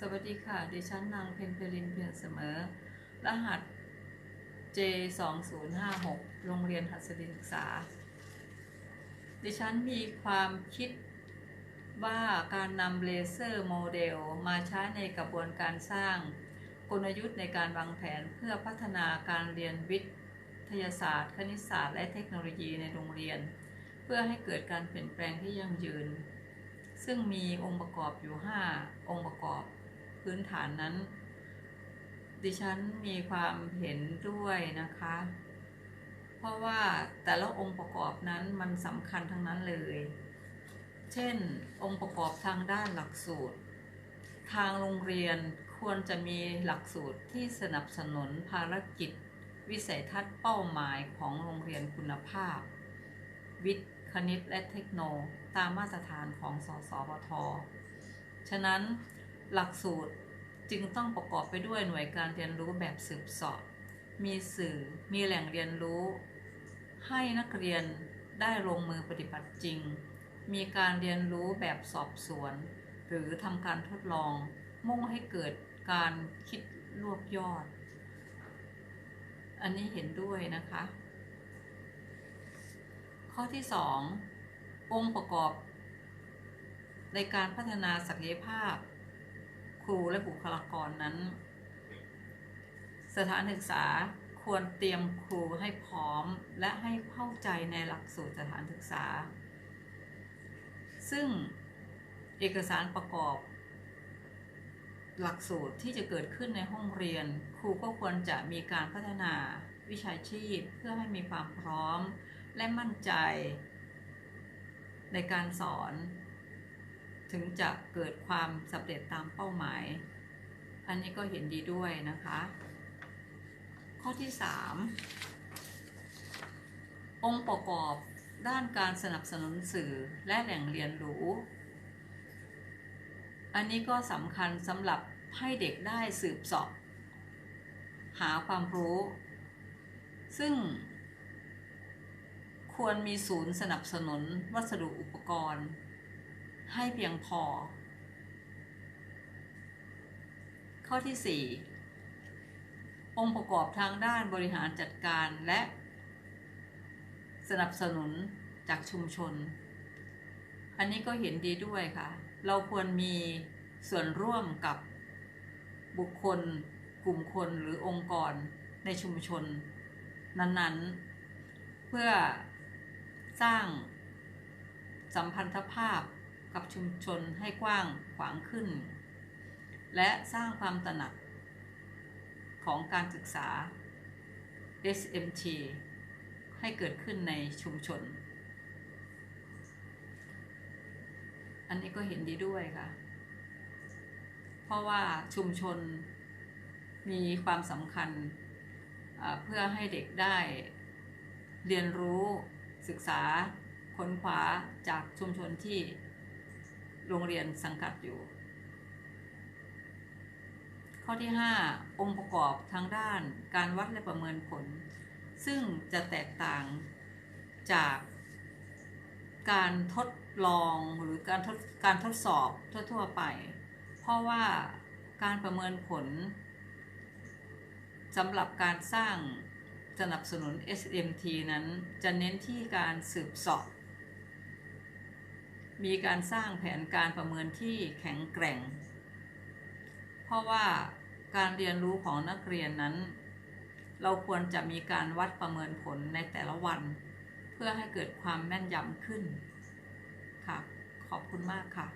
สวัสดีค่ะ ดิฉันนางเพนเพลินเพียงเสมอ รหัส J 2 0 5 6 โรงเรียนหัสดินศึกษา ดิฉันมีความคิดว่าการนำเลเซอร์โมเดลมาใช้ในกระบวนการสร้างกลยุทธ์ในการวางแผนเพื่อพัฒนาการเรียนวิทยาศาสตร์ คณิตศาสตร์ และเทคโนโลยีในโรงเรียน เพื่อให้เกิดการเปลี่ยนแปลงที่ยั่งยืน ซึ่งมีองค์ประกอบอยู่ 5 องค์ประกอบ พื้นฐานนั้น ดิฉันมีความเห็นด้วยนะคะ เพราะว่าแต่ละองค์ประกอบนั้นมันสำคัญทั้งนั้นเลย เช่น องค์ประกอบทางด้านหลักสูตร ทางโรงเรียนควรจะมีหลักสูตรที่สนับสนุนภารกิจ วิสัยทัศน์เป้าหมายของโรงเรียนคุณภาพ วิทย์ คณิตและเทคโน ตามมาตรฐานของสสวท ฉะนั้น หลักสูตรจึงต้องประกอบไปด้วยหน่วยการเรียนรู้แบบสืบสอบ มีสื่อ มีแหล่งเรียนรู้ ให้นักเรียนได้ลงมือปฏิบัติจริง มีการเรียนรู้แบบสอบสวน หรือทำการทดลอง มุ่งให้เกิดการคิดรวบยอด อันนี้เห็นด้วยนะคะ ข้อที่ 2 องค์ประกอบ ในการพัฒนาศักยภาพ ครูและบุคลากรนั้น สถานศึกษาควรเตรียมครูให้พร้อมและให้เข้าใจในหลักสูตรสถานศึกษา ซึ่งเอกสารประกอบ หลักสูตรที่จะเกิดขึ้นในห้องเรียน ครูก็ควรจะมีการพัฒนาวิชาชีพเพื่อให้มีความพร้อมและมั่นใจ ในการสอน ถึงจะเกิดความสำเร็จตามเป้าหมาย อันนี้ก็เห็นดีด้วยนะคะ ข้อที่ 3 องค์ประกอบด้านการสนับสนุนสื่อและแหล่งเรียนรู้ อันนี้ก็สำคัญสำหรับให้เด็กได้สืบสอบ หาความรู้ ซึ่ง ควรมีศูนย์สนับสนุนวัสดุอุปกรณ์ ให้เพียงพอ ข้อที่ 4 องค์ประกอบทางด้านบริหารจัดการและ สนับสนุนจากชุมชน อันนี้ก็เห็นดีด้วยค่ะ เราควรมีส่วนร่วมกับบุคคล กลุ่มคนหรือองค์กรในชุมชน นั้น ๆ เพื่อสร้างสัมพันธภาพ กับชุมชนให้กว้างขวางขึ้น และสร้างความตระหนักของการศึกษา SMT ให้เกิดขึ้นในชุมชน อันนี้ก็เห็นดีด้วยค่ะ เพราะว่าชุมชนมีความสำคัญเพื่อให้เด็กได้เรียนรู้ศึกษาค้นคว้าจากชุมชนที่ โรงเรียนสังกัดอยู่ ข้อที่ 5 องค์ประกอบทางด้านการวัดและประเมินผล ซึ่งจะแตกต่างจากการทดลองหรือการทดการทดสอบทั่ว ๆ ไป เพราะว่าการประเมินผลสำหรับการสร้างสนับสนุน SMT นั้นจะเน้นที่การสืบสอบ มีการสร้างแผนการประเมินที่แข็งแกร่ง เพราะว่าการเรียนรู้ของนักเรียนนั้น เราควรจะมีการวัดประเมินผลในแต่ละวัน เพื่อให้เกิดความแม่นยำขึ้นค่ะ ขอบคุณมากค่ะ